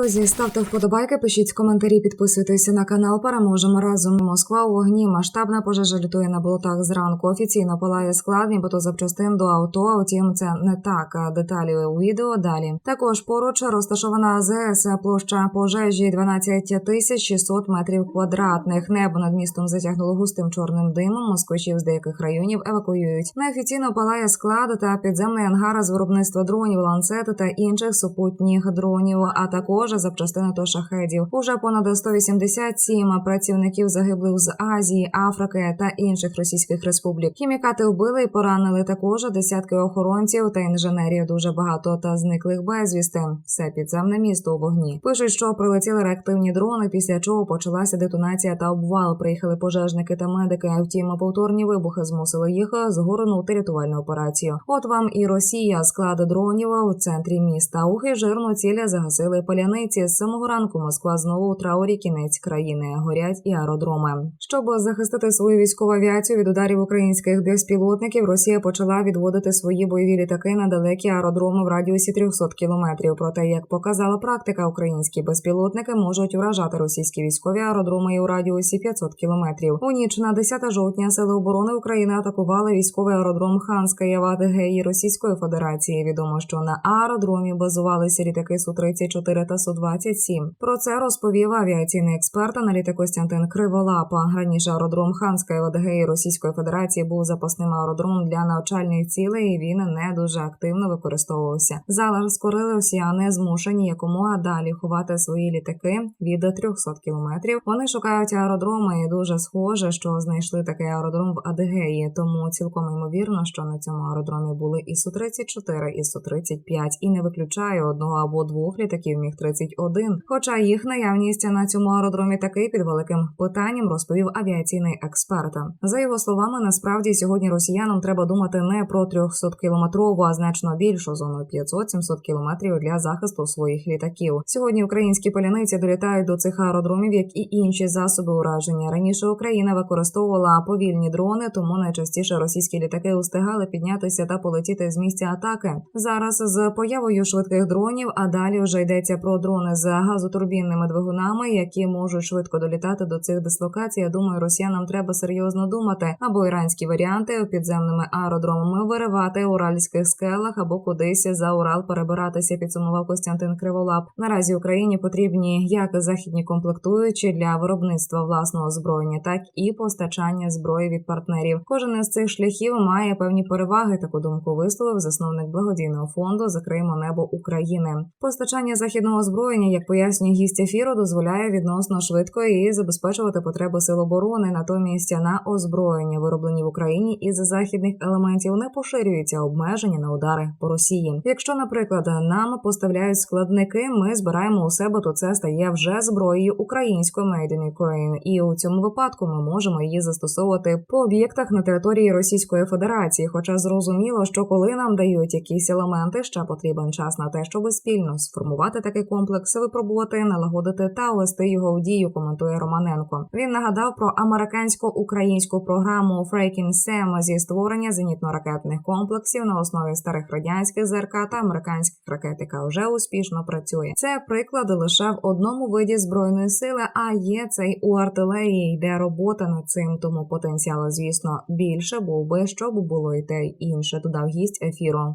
Друзі, ставте вподобайки, пишіть коментарі, підписуйтеся на канал. Переможемо разом. Москва у вогні. Масштабна пожежа лютує на болотах зранку. Офіційно палає склад, нібито запчастин до авто. а Втім, це не так. Деталі у відео далі. Також поруч розташована АЗС. Площа пожежі 12 тисяч 600 метрів квадратних. Небо над містом затягнуло густим чорним димом. Москвичів з деяких районів евакуюють. Неофіційно палає склад та підземний ангар з виробництва дронів, ланцети та інших супутніх дронів, а також запчастини до шахедів. Уже понад 187 працівників загиблих з Азії, Африки та інших російських республік. Хімікати вбили і поранили також десятки охоронців та інженерів. Дуже багато та зниклих безвісти. Все підземне місто у вогні. Пишуть, що прилетіли реактивні дрони, після чого почалася детонація та обвал. Приїхали пожежники та медики. Втім, повторні вибухи змусили їх згорнути рятувальну операцію. От вам і Росія склад дронів у центрі міста. Ухи жирну цілі загасили паляниці. З самого ранку Москва знову у траурі кінець країни. Горять і аеродроми. Щоб захистити свою військову авіацію від ударів українських безпілотників, Росія почала відводити свої бойові літаки на далекі аеродроми в радіусі 300 кілометрів. Проте, як показала практика, українські безпілотники можуть вражати російські військові аеродроми і у радіусі 500 кілометрів. У ніч на 10 жовтня сили оборони України атакували військовий аеродром Ханська Явадгеї Російської Федерації. Відомо, що на аеродромі базувалися літаки су 34 та су 27 Про це розповів авіаційний експерт аналітик Костянтин Криволапа. Раніше аеродром Ханська Явадгеї Російської Федерації був запасним аеродромом для навчальних цілей. і Він не дуже активно використовувався. Зараз скорили росіяни змушені якомога далі ховати свої літаки від 300 кілометрів. Вони шукають аеродроми і дуже схоже, що знайшли такий аеродром в Адигеї. Тому цілком ймовірно, що на цьому аеродромі були і су 34 і су 35 і не виключаю одного або двох літаків міг 31 Хоча їх наявність на цьому аеродромі такий під великим питанням розповів авіаційний експерт. За його словами, насправді сьогодні росіянам треба думати не про 300 кілометрову, а значно більшу зону 500-700 кілометрів для захисту своїх літаків. Сьогодні українські поляниці долітають до цих аеродромів, як і інші засоби ураження. Раніше Україна використовувала повільні дрони, тому найчастіше російські літаки устигали піднятися та полетіти з місця атаки. Зараз з появою швидких дронів, а далі вже йдеться про дрони з газотурбінними двигунами, які можуть швидко долітати до цих дислокацій. Я думаю, росіянам треба серйозно думати або іранські варіанти підземними аеродромами виривати уральських скелах або кудись за Урал перебиратися. Підсумував Костянтин Криволап. Наразі Україні потрібні як західні комплектуючі для виробництва власного озброєння, так і постачання зброї від партнерів. Кожен із цих шляхів має певні переваги. Таку думку висловив засновник благодійного фонду Закриємо небо України. Постачання західного озброєння, як пояснює гість ефіру, дозволяє відносно швидко і забезпечувати потреби сил оборони. Натомість на озброєння, вироблені в Україні із західних елементів, не поширюються обмеження на удари по Росії. Якщо, наприклад, нам поставляють складники, ми збираємо у себе, то це стає вже зброєю українською Made in Ukraine. І у цьому випадку ми можемо її застосовувати по об'єктах на території Російської Федерації. Хоча зрозуміло, що коли нам дають якісь елементи, ще потрібен час на те, щоб спільно сформувати такий комплекс, випробувати, налагодити та ввести його в дію. Коментує Романенко. Він нагадав про американсько-українську програму Freaking Sam зі створення зенітно-ракетних комплексів на основі старих радянських ЗРК та американських ракет, яка вже успішно працює. Це приклад лише в одному виді збройної сили, а є цей у артилерії. Йде робота над цим, тому потенціал, звісно, більше був би, щоб було і те інше. Додав гість ефіру.